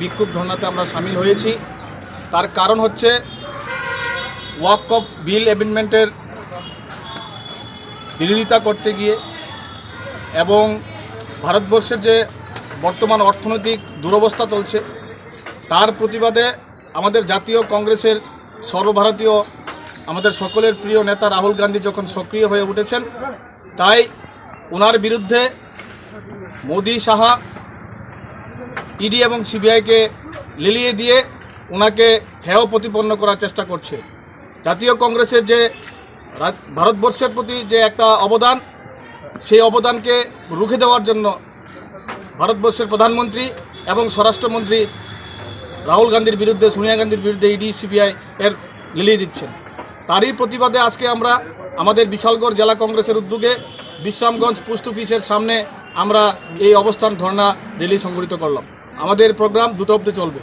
বিক্ষোভ ধর্নাতে আমরা সামিল হয়েছি। তার কারণ হচ্ছে ওয়াক অফ বিল অ্যামেন্ডমেন্টের বিরোধিতা করতে গিয়ে এবং ভারতবর্ষের যে বর্তমান অর্থনৈতিক দুরবস্থা চলছে, তার প্রতিবাদে আমাদের জাতীয় কংগ্রেসের সর্বভারতীয় আমাদের সকলের প্রিয় নেতা রাহুল গান্ধী যখন সক্রিয় হয়ে উঠেছেন, তাই ওনার বিরুদ্ধে মোদি সাহা ইডি এবং সিবিআইকে লিলিয়ে দিয়ে ওনাকে হেয় প্রতিপন্ন করার চেষ্টা করছে। জাতীয় কংগ্রেসের যে ভারতবর্ষের প্রতি যে একটা অবদান, সেই অবদানকে রুখে দেওয়ার জন্য ভারতবর্ষের প্রধানমন্ত্রী এবং স্বরাষ্ট্রমন্ত্রী রাহুল গান্ধীর বিরুদ্ধে, সোনিয়া গান্ধীর বিরুদ্ধে ইডি সিবিআই এর লিলিয়ে দিচ্ছেন। তারই প্রতিবাদে আজকে আমরা আমাদের বিশালগড় জেলা কংগ্রেসের উদ্যোগে বিশ্রামগঞ্জ পোস্ট অফিসের সামনে আমরা এই অবস্থান ধর্ণা র্যালি সংগঠিত করলাম। আমাদের প্রোগ্রাম দ্রুত অব্দি চলবে।